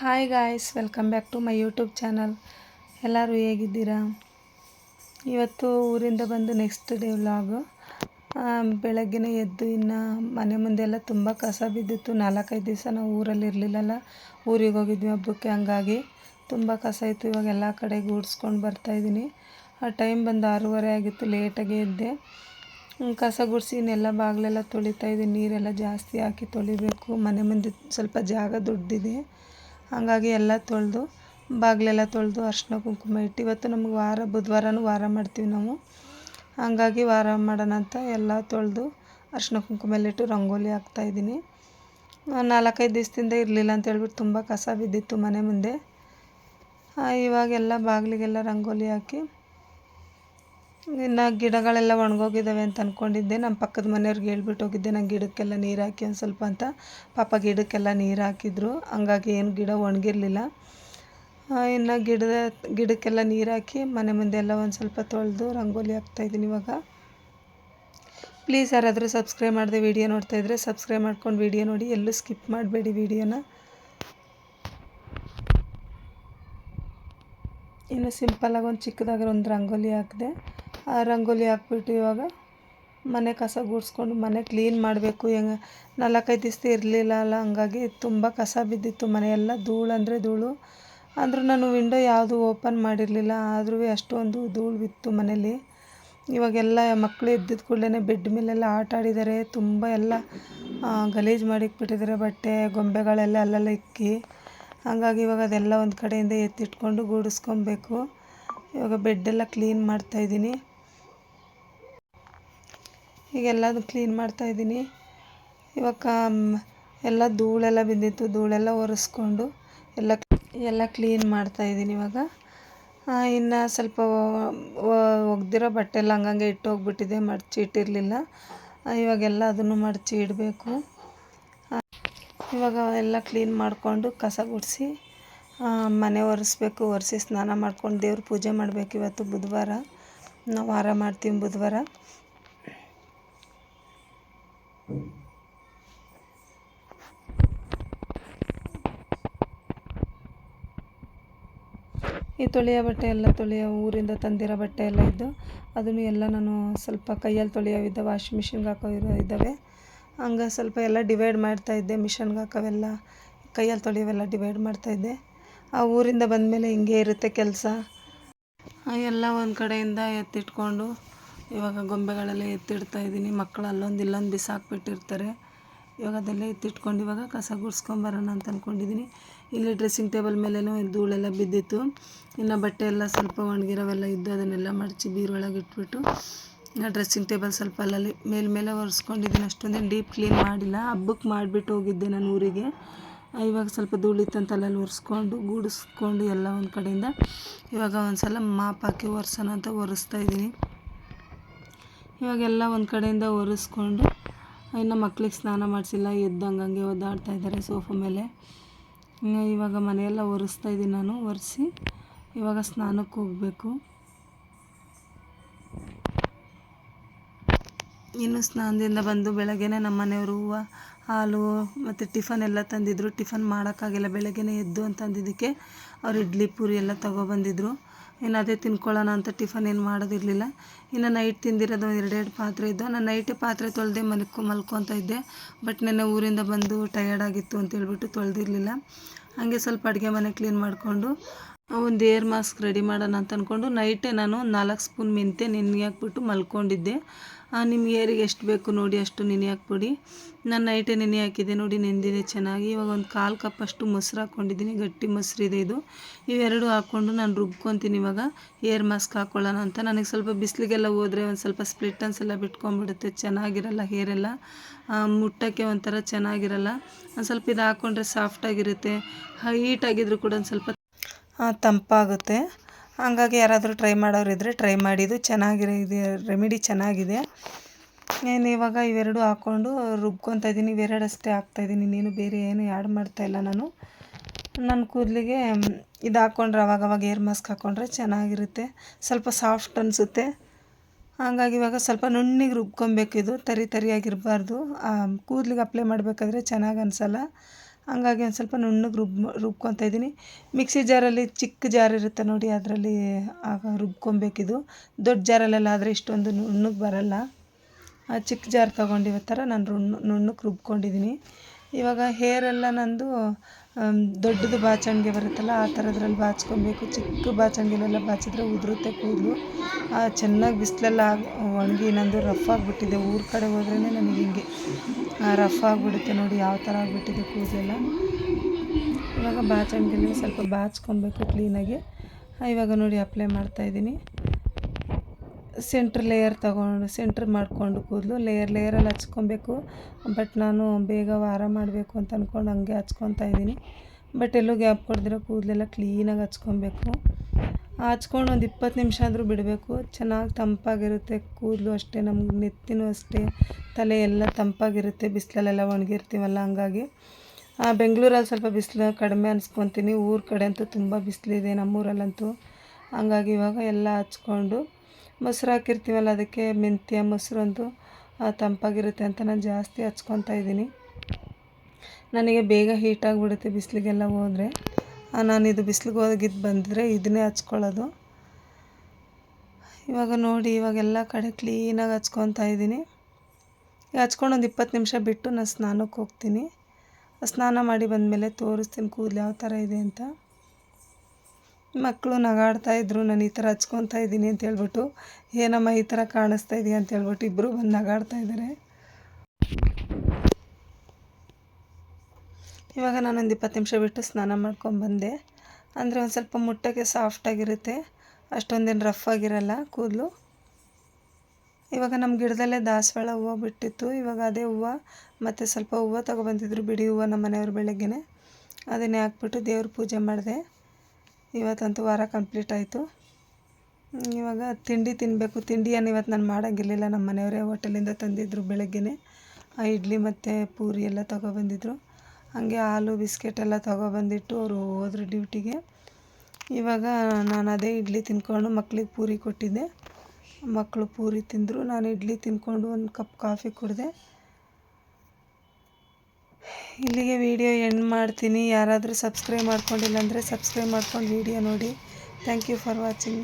Hi guys welcome back to my YouTube channel ಎಲ್ಲರೂ ಹೇಗಿದ್ದೀರಾ? ಇವತ್ತು ಊರಿಂದ ಬಂದು ನೆಕ್ಸ್ಟ್ ಡೇ ವ್ಲಾಗು ಬೆಳಗ್ಗೆನೇ ಎದ್ದು ಇನ್ನು ಮನೆ ಮುಂದೆ ಎಲ್ಲ ತುಂಬ ಕಸ ಬಿದ್ದಿತ್ತು. ನಾಲ್ಕೈದು ದಿವಸ ನಾವು ಊರಲ್ಲಿ ಇರಲಿಲ್ಲಲ್ಲ. ಊರಿಗೆ ಹೋಗಿದ್ವಿ ಹಬ್ಬಕ್ಕೆ, ಹಂಗಾಗಿ ತುಂಬ ಕಸ ಇತ್ತು. ಇವಾಗ ಎಲ್ಲ ಕಡೆ ಗೂಡಿಸ್ಕೊಂಡು ಬರ್ತಾಯಿದ್ದೀನಿ ಆ ಟೈಮ್ ಬಂದು ಆರೂವರೆ ಆಗಿತ್ತು ಲೇಟಾಗಿ ಎದ್ದೆ. ಕಸ ಗುಡಿಸಿ ಇನ್ನೆಲ್ಲ ಬಾಗಿಲೆಲ್ಲ ತೊಳಿತಾಯಿದ್ದೀನಿ ನೀರೆಲ್ಲ ಜಾಸ್ತಿ ಹಾಕಿ ತೊಳಿಬೇಕು. ಮನೆ ಮುಂದೆ ಸ್ವಲ್ಪ ಜಾಗ ದೊಡ್ಡದಿದೆ ಹಾಗಾಗಿ ಎಲ್ಲ ತೊಳೆದು, ಬಾಗಿಲೆಲ್ಲ ತೊಳೆದು ಅರ್ಶಿನ ಕುಂಕುಮ ಇಟ್ಟು ಇವತ್ತು ನಮ್ಗೆ ವಾರ, ಬುಧವಾರನೂ ವಾರ ಮಾಡ್ತೀವಿ ನಾವು. ಹಾಗಾಗಿ ವಾರ ಮಾಡೋಣ ಅಂತ ಎಲ್ಲ ತೊಳೆದು ಅರ್ಶಿನ ಕುಂಕುಮ ಎಲ್ಲ ಇಟ್ಟು ರಂಗೋಲಿ ನಾಲ್ಕೈದು ದಿವಸದಿಂದ ಇರಲಿಲ್ಲ ಅಂತ ಹೇಳ್ಬಿಟ್ಟು ತುಂಬ ಕಸ ಬಿದ್ದಿತ್ತು ಮನೆ ಮುಂದೆ. ಇವಾಗೆಲ್ಲ ಬಾಗಿಲಿಗೆಲ್ಲ ರಂಗೋಲಿ ಹಾಕಿ ಇನ್ನು ಗಿಡಗಳೆಲ್ಲ ಒಣಗೋಗಿದ್ದಾವೆ ಅಂತ ಅಂದ್ಕೊಂಡಿದ್ದೆ ನಮ್ಮ ಪಕ್ಕದ ಮನೆಯವ್ರಿಗೆ ಹೇಳ್ಬಿಟ್ಟು ಹೋಗಿದ್ದೆ, ನಂಗೆ ಗಿಡಕ್ಕೆಲ್ಲ ನೀರು ಹಾಕಿ ಒಂದು ಸ್ವಲ್ಪ ಅಂತ. ಪಾಪ ಗಿಡಕ್ಕೆಲ್ಲ ನೀರು ಹಾಕಿದ್ರು. ಹಂಗಾಗಿ ಏನು ಗಿಡ ಒಣಗಿರಲಿಲ್ಲ. ಇನ್ನು ಗಿಡದ, ಗಿಡಕ್ಕೆಲ್ಲ ನೀರು ಹಾಕಿ ಮನೆ ಮುಂದೆ ಎಲ್ಲ ಒಂದು ಸ್ವಲ್ಪ ತೊಳೆದು ರಂಗೋಲಿ ಹಾಕ್ತಾಯಿದ್ದೀನಿ ಇವಾಗ. ಪ್ಲೀಸ್ ಯಾರಾದರೂ ಸಬ್ಸ್ಕ್ರೈಬ್ ಮಾಡಿದೆ ವೀಡಿಯೋ ನೋಡ್ತಾಯಿದ್ರೆ ಸಬ್ಸ್ಕ್ರೈಬ್ ಮಾಡ್ಕೊಂಡು ವೀಡಿಯೋ ನೋಡಿ. ಎಲ್ಲೂ ಸ್ಕಿಪ್ ಮಾಡಬೇಡಿ ವೀಡಿಯೋನ. ಇನ್ನು ಸಿಂಪಲ್ಲಾಗಿ ಒಂದು ಚಿಕ್ಕದಾಗಿರೋ ಒಂದು ರಂಗೋಲಿ ಹಾಕಿದೆ. ರಂಗೋಲಿ ಹಾಕ್ಬಿಟ್ಟು ಇವಾಗ ಮನೆ ಕಸ ಗುಡಿಸ್ಕೊಂಡು ಮನೆ ಕ್ಲೀನ್ ಮಾಡಬೇಕು. ಹೆಂಗೆ ನಾಲ್ಕೈದು ದಿವಸ ಇರಲಿಲ್ಲ ಅಲ್ಲ, ಹಂಗಾಗಿ ತುಂಬ ಕಸ ಬಿದ್ದಿತ್ತು ಮನೆಯೆಲ್ಲ ಧೂಳು ಅಂದರೆ ಧೂಳು. ಅಂದರೂ ನಾನು ವಿಂಡೋ ಯಾವುದು ಓಪನ್ ಮಾಡಿರಲಿಲ್ಲ, ಆದರೂ ಅಷ್ಟೊಂದು ಧೂಳು ಬಿತ್ತು ಮನೇಲಿ. ಇವಾಗೆಲ್ಲ ಮಕ್ಕಳು ಎದ್ದಿದ್ದ ಕೂಡಲೇ ಬೆಡ್ ಮೇಲೆಲ್ಲ ಆಟ ಆಡಿದ್ದಾರೆ ತುಂಬ ಎಲ್ಲ ಗಲೀಜು ಮಾಡಿಕ್ಬಿಟ್ಟಿದ್ದಾರೆ ಬಟ್ಟೆ, ಗೊಂಬೆಗಳೆಲ್ಲ ಅಲ್ಲೆಲ್ಲ ಇಕ್ಕಿ. ಹಾಗಾಗಿ ಇವಾಗ ಅದೆಲ್ಲ ಒಂದು ಕಡೆಯಿಂದ ಎತ್ತಿಟ್ಕೊಂಡು ಗೂಡಿಸ್ಕೊಬೇಕು. ಇವಾಗ ಬೆಡ್ಡೆಲ್ಲ ಕ್ಲೀನ್ ಮಾಡ್ತಾಯಿದ್ದೀನಿ ಈಗ ಎಲ್ಲದು ಕ್ಲೀನ್ ಮಾಡ್ತಾಯಿದ್ದೀನಿ ಇವಾಗ ಎಲ್ಲ ಧೂಳೆಲ್ಲ ಬಿದ್ದಿತ್ತು. ಧೂಳೆಲ್ಲ ಒರೆಸ್ಕೊಂಡು ಎಲ್ಲ ಎಲ್ಲ ಕ್ಲೀನ್ ಮಾಡ್ತಾಯಿದ್ದೀನಿ ಇವಾಗ. ಇನ್ನು ಸ್ವಲ್ಪ ಒಗೆದಿರೋ ಬಟ್ಟೆ ಎಲ್ಲ ಹಂಗಂಗೆ ಇಟ್ಟು ಹೋಗ್ಬಿಟ್ಟಿದೆ. ಮಡಚಿ ಇಟ್ಟಿರಲಿಲ್ಲ ಇವಾಗೆಲ್ಲ ಅದನ್ನು ಮಡಚಿ ಇಡಬೇಕು. ಇವಾಗ ಎಲ್ಲ ಕ್ಲೀನ್ ಮಾಡಿಕೊಂಡು ಕಸ ಗುಡಿಸಿ ಮನೆ ಒರೆಸ್ಬೇಕು. ಒರೆಸಿ ಸ್ನಾನ ಮಾಡ್ಕೊಂಡು ದೇವ್ರ ಪೂಜೆ ಮಾಡಬೇಕು ಇವತ್ತು ಬುಧವಾರ. ನಾವು ವಾರ ಮಾಡ್ತೀವಿ ಬುಧವಾರ. ಈ ತೊಳೆಯೋ ಬಟ್ಟೆ ಎಲ್ಲ ತೊಳೆಯೋ ಊರಿಂದ ತಂದಿರೋ ಬಟ್ಟೆ ಎಲ್ಲ ಇದ್ದು ಅದನ್ನು ಎಲ್ಲ ನಾನು ಸ್ವಲ್ಪ ಕೈಯಲ್ಲಿ ತೊಳೆಯೋವಿದ್ದ ವಾಷಿಂಗ್ ಮಿಷಿನ್ಗೆ ಹಾಕೋ ಇರೋ ಇದ್ದಾವೆ. ಹಂಗೆ ಸ್ವಲ್ಪ ಎಲ್ಲ ಡಿವೈಡ್ ಮಾಡ್ತಾಯಿದ್ದೆ ಮಿಷನ್ಗೆ ಹಾಕೋವೆಲ್ಲ, ಕೈಯಲ್ಲಿ ತೊಳೆಯೋವೆಲ್ಲ ಡಿವೈಡ್ ಮಾಡ್ತಾಯಿದ್ದೆ ಆ ಊರಿಂದ ಬಂದಮೇಲೆ ಹಿಂಗೆ ಇರುತ್ತೆ ಕೆಲಸ. ಎಲ್ಲ ಒಂದು ಕಡೆಯಿಂದ ಎತ್ತಿಟ್ಕೊಂಡು ಇವಾಗ ಗೊಂಬೆಗಳೆಲ್ಲ ಎತ್ತಿಡ್ತಾ ಇದ್ದೀನಿ. ಮಕ್ಕಳು ಅಲ್ಲೊಂದು ಇಲ್ಲೊಂದು ಬಿಸಾಕ್ಬಿಟ್ಟಿರ್ತಾರೆ. ಇವಾಗ ಅದೆಲ್ಲ ಎತ್ತಿಟ್ಕೊಂಡು ಇವಾಗ ಕಸ ಗುಡ್ಸ್ಕೊಂಬರೋಣ ಅಂತ ಅಂದ್ಕೊಂಡಿದ್ದೀನಿ ಇಲ್ಲಿ ಡ್ರೆಸ್ಸಿಂಗ್ ಟೇಬಲ್ ಮೇಲೇನೂ ಧೂಳೆಲ್ಲ ಬಿದ್ದಿತ್ತು. ಇನ್ನು ಬಟ್ಟೆ ಎಲ್ಲ ಸ್ವಲ್ಪ ಒಣಗಿರೋವೆಲ್ಲ ಇದ್ದು ಅದನ್ನೆಲ್ಲ ಮಡಚಿ ಬೀರೊಳಗೆ ಇಟ್ಬಿಟ್ಟು ಇನ್ನು ಡ್ರೆಸ್ಸಿಂಗ್ ಟೇಬಲ್ ಸ್ವಲ್ಪ ಅಲ್ಲಲ್ಲಿ ಮೇಲ್ಮೇಲೆ ಮೇಲೆ ಒರೆಸ್ಕೊಂಡಿದ್ದೀನಿ ಅಷ್ಟೊಂದೇನು ಡೀಪ್ ಕ್ಲೀನ್ ಮಾಡಿಲ್ಲ. ಹಬ್ಬಕ್ಕೆ ಮಾಡಿಬಿಟ್ಟು ಹೋಗಿದ್ದೆ ನಾನು ಊರಿಗೆ. ಇವಾಗ ಸ್ವಲ್ಪ ಧೂಳಿತ್ತಂತ ಅಲ್ಲಲ್ಲಿ ಒರೆಸ್ಕೊಂಡು ಗೂಡಿಸ್ಕೊಂಡು ಎಲ್ಲ ಒಂದು ಕಡೆಯಿಂದ ಇವಾಗ ಒಂದು ಸಲ ಮಾಪ್ ಹಾಕಿ ಒರೆಸೋಣ ಅಂತ ಒರೆಸ್ತಾ ಇದ್ದೀನಿ ಇವಾಗೆಲ್ಲ ಒಂದು ಕಡೆಯಿಂದ ಒರೆಸ್ಕೊಂಡು ಇನ್ನು ಮಕ್ಳಿಗೆ ಸ್ನಾನ ಮಾಡಿಸಿಲ್ಲ ಎದ್ದಂಗೆ ಹಂಗೆ ಒದ್ದಾಡ್ತಾ ಇದ್ದಾರೆ ಸೋಫಾ ಮೇಲೆ. ಇವಾಗ ಮನೆಯೆಲ್ಲ ಒರೆಸ್ತಾ ಇದ್ದೀನಿ ನಾನು, ಒರೆಸಿ ಇವಾಗ ಸ್ನಾನಕ್ಕೆ ಹೋಗಬೇಕು. ಇನ್ನು ಸ್ನಾನದಿಂದ ಬಂದು ಬೆಳಗ್ಗೆನೇ ನಮ್ಮ ಮನೆಯವರು ಹೂವು, ಹಾಲು ಮತ್ತು ಟಿಫನ್ ಎಲ್ಲ ತಂದಿದ್ರು. ಟಿಫನ್ ಮಾಡೋಕ್ಕಾಗಿಲ್ಲ, ಬೆಳಗ್ಗೆನೇ ಎದ್ದು ಅಂತಂದಿದ್ದಕ್ಕೆ ಅವ್ರು ಇಡ್ಲಿ ಪೂರಿ ಎಲ್ಲ ತಗೊಬಂದಿದ್ರು ಇನ್ನು ಅದೇ ತಿನ್ಕೊಳ್ಳೋಣ ಅಂತ ಟಿಫನ್ ಏನು ಮಾಡೋದಿರಲಿಲ್ಲ. ಇನ್ನು ನೈಟ್ ತಿಂದಿರೋದು ಎರಡೆರಡು ಪಾತ್ರೆ ಇದ್ದು ನಾನು ನೈಟೇ ಪಾತ್ರೆ ತೊಳೆದೆ ಮಲ್ಕೊ, ಮಲ್ಕೊತ ಇದ್ದೆ. ಬಟ್ ನೆನ್ನೆ ಊರಿಂದ ಬಂದು ಟಯರ್ಡ್ ಆಗಿತ್ತು ಅಂತ ಹೇಳ್ಬಿಟ್ಟು ತೊಳೆದಿರಲಿಲ್ಲ. ಹಾಗೆ ಸ್ವಲ್ಪ ಅಡುಗೆ ಮನೆ ಕ್ಲೀನ್ ಮಾಡಿಕೊಂಡು ಒಂದು ಏರ್ ಮಾಸ್ಕ್ ರೆಡಿ ಮಾಡೋಣ ಅಂತ ಅಂದ್ಕೊಂಡು ನೈಟೇ ನಾನು ನಾಲ್ಕು ಸ್ಪೂನ್ ಮೆಂತ್ಯ ನೆನೆ ಹಾಕ್ಬಿಟ್ಟು ಮಲ್ಕೊಂಡಿದ್ದೆ. ನಿಮ್ಮ ಏರಿಗೆ ಎಷ್ಟು ಬೇಕು ನೋಡಿ ಅಷ್ಟು ನೆನೆ ಹಾಕ್ಬಿಡಿ. ನಾನು ನೈಟೇ ನೆನೆ ಹಾಕಿದ್ದೆ ನೋಡಿ, ನೆಂದಿದೆ ಚೆನ್ನಾಗಿ. ಇವಾಗ ಒಂದು ಕಾಲು ಕಪ್ ಅಷ್ಟು ಮೊಸರು ಹಾಕ್ಕೊಂಡಿದ್ದೀನಿ, ಗಟ್ಟಿ ಮೊಸರಿದೆ ಇದು ಇವೆರಡು ಹಾಕ್ಕೊಂಡು ನಾನು ರುಬ್ಕೊತೀನಿ ಇವಾಗ. ಏರ್ ಮಾಸ್ಕ್ ಹಾಕ್ಕೊಳ್ಳೋಣ ಅಂತ. ನನಗೆ ಸ್ವಲ್ಪ ಬಿಸಿಲಿಗೆಲ್ಲ ಹೋದರೆ ಒಂದು ಸ್ವಲ್ಪ ಸ್ಪ್ಲಿಟನ್ಸ್ ಎಲ್ಲ ಬಿಟ್ಕೊಂಡ್ಬಿಡುತ್ತೆ, ಚೆನ್ನಾಗಿರಲ್ಲ ಹೇರೆಲ್ಲ ಮುಟ್ಟಕ್ಕೆ ಒಂಥರ ಚೆನ್ನಾಗಿರಲ್ಲ. ಒಂದು ಸ್ವಲ್ಪ ಇದು ಹಾಕ್ಕೊಂಡ್ರೆ ಸಾಫ್ಟಾಗಿರುತ್ತೆ ಹೀಟಾಗಿದ್ರು ಕೂಡ ಒಂದು ಸ್ವಲ್ಪ ತಂಪಾಗುತ್ತೆ. ಹಾಗಾಗಿ ಯಾರಾದರೂ ಟ್ರೈ ಮಾಡೋರಿದ್ದರೆ ಟ್ರೈ ಮಾಡಿದ್ದು ಚೆನ್ನಾಗಿರೋ ಇದೆ ರೆಮಿಡಿ ಚೆನ್ನಾಗಿದೆ. ಏನು ಇವಾಗ ಇವೆರಡು ಹಾಕ್ಕೊಂಡು ರುಬ್ಕೊತ ಇದ್ದೀನಿ, ಇವೆರಡು ಅಷ್ಟೇ ಹಾಕ್ತಾಯಿದ್ದೀನಿ ಇನ್ನೇನು ಬೇರೆ ಏನು ಆ್ಯಡ್ ಮಾಡ್ತಾಯಿಲ್ಲ ನಾನು. ನನ್ನ ಕೂದಲಿಗೆ ಇದು ಹಾಕ್ಕೊಂಡ್ರೆ ಅವಾಗವಾಗ ಅವಾಗ ಏರ್ ಮಾಸ್ಕ್ ಹಾಕ್ಕೊಂಡ್ರೆ ಚೆನ್ನಾಗಿರುತ್ತೆ. ಸ್ವಲ್ಪ ಸಾಫ್ಟ್ ಅನಿಸುತ್ತೆ. ಹಾಗಾಗಿ ಇವಾಗ ಸ್ವಲ್ಪ ನುಣ್ಣಿಗೆ ರುಬ್ಕೊಬೇಕು ಇದು. ತರಿ ತರಿಯಾಗಿರಬಾರ್ದು. ಕೂದಲಿಗೆ ಅಪ್ಲೈ ಮಾಡಬೇಕಾದ್ರೆ ಚೆನ್ನಾಗಿ ಅನಿಸಲ್ಲ. ಹಂಗಾಗಿ ಒಂದು ಸ್ವಲ್ಪ ನುಣ್ಣಗೆ ರುಬ್ ರುಬ್ಕೊತಾ ಇದ್ದೀನಿ. ಮಿಕ್ಸಿ ಜಾರಲ್ಲಿ ಚಿಕ್ಕ ಜಾರ್ ಇರುತ್ತೆ ನೋಡಿ, ಅದರಲ್ಲಿ ಆಗ ರುಬ್ಕೊಬೇಕಿದು. ದೊಡ್ಡ ಜಾರಲ್ಲೆಲ್ಲ ಆದರೆ ಇಷ್ಟೊಂದು ನುಣ್ಣಗೆ ಬರಲ್ಲ. ಆ ಚಿಕ್ಕ ಜಾರ್ ತೊಗೊಂಡಿರೋ ಥರ ನಾನು ನುಣ್ಣಗೆ ರುಬ್ಕೊಂಡಿದ್ದೀನಿ ಇವಾಗ ಹೇರೆಲ್ಲ ನಂದು ದೊಡ್ಡದು ಬಾಚಣಿಗೆ ಬರುತ್ತಲ್ಲ, ಆ ಥರದ್ರಲ್ಲಿ ಬಾಚ್ಕೊಬೇಕು. ಚಿಕ್ಕ ಬಾಚಣಿಗೆಲೆಲ್ಲ ಬಾಚಿದ್ರೆ ಉದುರುತ್ತೆ ಕೂದಲು. ಚೆನ್ನಾಗಿ ಬಿಸಿಲೆಲ್ಲ ಒಣಗಿ ನಂದು ರಫ್ ಆಗಿಬಿಟ್ಟಿದೆ. ಊರ ಕಡೆ ಹೋದ್ರೇ ನನಗೆ ಹಿಂಗೆ. ರಫ್ ಆಗಿಬಿಡುತ್ತೆ ನೋಡಿ ಯಾವ ಥರ ಆಗಿಬಿಟ್ಟಿದೆ ಕೂದಲೆಲ್ಲ. ಇವಾಗ ಬಾಚಣಿಗೆಲ್ಲ ಸ್ವಲ್ಪ ಬಾಚ್ಕೊಬೇಕು ಕ್ಲೀನಾಗಿ ಇವಾಗ ನೋಡಿ ಅಪ್ಲೈ ಮಾಡ್ತಾಯಿದ್ದೀನಿ ಸೆಂಟ್ರ್ ಲೇಯರ್ ತಗೊಂಡು ಸೆಂಟ್ರ್ ಮಾಡಿಕೊಂಡು ಕೂದಲು. ಲೇಯರ್ ಲೇಯರಲ್ಲಿ ಹಚ್ಕೊಬೇಕು. ಬಟ್ ನಾನು ಬೇಗ ವಾರ ಮಾಡಬೇಕು ಅಂತ ಅಂದ್ಕೊಂಡು ಹಂಗೆ ಹಚ್ಕೊತಾ ಇದ್ದೀನಿ. ಬಟ್ ಎಲ್ಲೂ ಗ್ಯಾಪ್ ಕೊಡ್ದಿರೋ ಕೂದಲೆಲ್ಲ ಕ್ಲೀನಾಗಿ ಹಚ್ಕೊಬೇಕು. ಹಚ್ಕೊಂಡು ಒಂದು ಇಪ್ಪತ್ತು ನಿಮಿಷ ಆದರೂ ಬಿಡಬೇಕು. ಚೆನ್ನಾಗಿ ತಂಪಾಗಿರುತ್ತೆ ಕೂದಲು ಅಷ್ಟೇ ನಮ್ಗೆ ನೆತ್ತಿನೂ ಅಷ್ಟೇ. ತಲೆ ಎಲ್ಲ ತಂಪಾಗಿರುತ್ತೆ, ಬಿಸಿಲಲ್ಲೆಲ್ಲ ಒಣಗಿರ್ತೀವಲ್ಲ ಹಂಗಾಗಿ. ಬೆಂಗಳೂರಲ್ಲಿ ಸ್ವಲ್ಪ ಬಿಸಿಲು ಕಡಿಮೆ ಅನ್ಸ್ಕೊತೀನಿ. ಊರ ಕಡೆ ಅಂತೂ ತುಂಬ ಬಿಸಿಲಿದೆ ನಮ್ಮೂರಲ್ಲಂತೂ. ಹಂಗಾಗಿ ಇವಾಗ ಎಲ್ಲ ಹಚ್ಕೊಂಡು ಮೊಸರು ಹಾಕಿರ್ತೀವಲ್ಲ, ಅದಕ್ಕೆ ಮೆಂತ್ಯ ಮೊಸರು ಅಂತೂ ತಂಪಾಗಿರುತ್ತೆ ಅಂತ ನಾನು ಜಾಸ್ತಿ ಹಚ್ಕೊತಾ ಇದ್ದೀನಿ. ನನಗೆ ಬೇಗ ಹೀಟ್ ಆಗಿಬಿಡುತ್ತೆ ಬಿಸಿಲಿಗೆಲ್ಲ ಹೋದರೆ. ನಾನು ಇದು ಬಿಸಿಲಿಗೆ ಹೋಗಿದ್ದು ಬಂದರೆ ಇದನ್ನೇ ಹಚ್ಕೊಳ್ಳೋದು. ಇವಾಗ ನೋಡಿ ಇವಾಗೆಲ್ಲ ಕಡೆ ಕ್ಲೀನಾಗಿ ಹಚ್ಕೊತಾ ಇದ್ದೀನಿ. ಹಚ್ಕೊಂಡು ಒಂದು ಇಪ್ಪತ್ತು ನಿಮಿಷ ಬಿಟ್ಟು ನಾನು ಸ್ನಾನಕ್ಕೆ ಹೋಗ್ತೀನಿ. ಸ್ನಾನ ಮಾಡಿ ಬಂದಮೇಲೆ ತೋರಿಸ್ತೀನಿ ಕೂದಲು ಯಾವ ಥರ ಇದೆ ಅಂತ. ಮಕ್ಕಳು ನಗಾಡ್ತಾ ಇದ್ರು, ನಾನು ಈ ಥರ ಹಚ್ಕೊತಾ ಇದ್ದೀನಿ ಅಂತ ಹೇಳ್ಬಿಟ್ಟು, ಏನಮ್ಮ ಈ ಥರ ಕಾಣಿಸ್ತಾ ಇದೆಯಾ ಅಂತ ಹೇಳ್ಬಿಟ್ಟು ಇಬ್ಬರು ಬಂದು ನಗಾಡ್ತಾ ಇದ್ದಾರೆ ಇವಾಗ ನಾನೊಂದು ಇಪ್ಪತ್ತು ನಿಮಿಷ ಬಿಟ್ಟು ಸ್ನಾನ ಮಾಡ್ಕೊಂಬಂದೆ ಅಂದರೆ ಒಂದು ಸ್ವಲ್ಪ ಮುಟ್ಟಕ್ಕೆ ಸಾಫ್ಟಾಗಿರುತ್ತೆ ಅಷ್ಟೊಂದೇನು ರಫ್ ಆಗಿರಲ್ಲ ಕೂದಲು. ಇವಾಗ ನಮ್ಮ ಗಿಡದಲ್ಲೇ ದಾಸವಾಳ ಹೂವು ಬಿಟ್ಟಿತ್ತು. ಇವಾಗ ಅದೇ ಹೂವು, ಮತ್ತು ಸ್ವಲ್ಪ ಹೂವು ತಗೊಬಂದಿದ್ರು ಬಿಡಿ ಹೂವು ನಮ್ಮ ಮನೆಯವ್ರ ಬೆಳಗ್ಗೆನೆ. ಅದನ್ನೇ ಹಾಕ್ಬಿಟ್ಟು ದೇವ್ರ ಪೂಜೆ ಮಾಡಿದೆ. ಇವತ್ತಂತೂ ವಾರ ಕಂಪ್ಲೀಟ್ ಆಯಿತು. ಇವಾಗ ತಿಂಡಿ ತಿನ್ನಬೇಕು ತಿಂಡಿಯನ್ನು ಇವತ್ತು ನಾನು ಮಾಡೋಂಗಿರಲಿಲ್ಲ. ನಮ್ಮ ಮನೆಯವರೇ ಹೋಟೆಲಿಂದ ತಂದಿದ್ದರು ಬೆಳಗ್ಗೆನೇ. ಆ ಇಡ್ಲಿ ಮತ್ತು ಪೂರಿ ಎಲ್ಲ ತೊಗೊಬಂದಿದ್ರು. ಹಾಗೆ ಹಾಲು ಬಿಸ್ಕೆಟ್ ಎಲ್ಲ ತೊಗೊಬಂದಿಟ್ಟು ಅವರು ಹೋದ್ರು ಡ್ಯೂಟಿಗೆ. ಇವಾಗ ನಾನು ಅದೇ ಇಡ್ಲಿ ತಿನ್ಕೊಂಡು ಮಕ್ಳಿಗೆ ಪೂರಿ ಕೊಟ್ಟಿದ್ದೆ. ಮಕ್ಕಳು ಪೂರಿ ತಿಂದರು. ನಾನು ಇಡ್ಲಿ ತಿನ್ಕೊಂಡು ಒಂದು ಕಪ್ ಕಾಫಿ ಕುಡಿದೆ. ಇಲ್ಲಿಗೆ ವಿಡಿಯೋ ಎಂಡ್ ಮಾಡ್ತೀನಿ. ಯಾರಾದರೂ ಸಬ್ಸ್ಕ್ರೈಬ್ ಮಾಡ್ಕೊಂಡಿಲ್ಲ ಅಂದರೆ ಸಬ್ಸ್ಕ್ರೈಬ್ ಮಾಡ್ಕೊಂಡು ವಿಡಿಯೋ ನೋಡಿ. Thank you for watching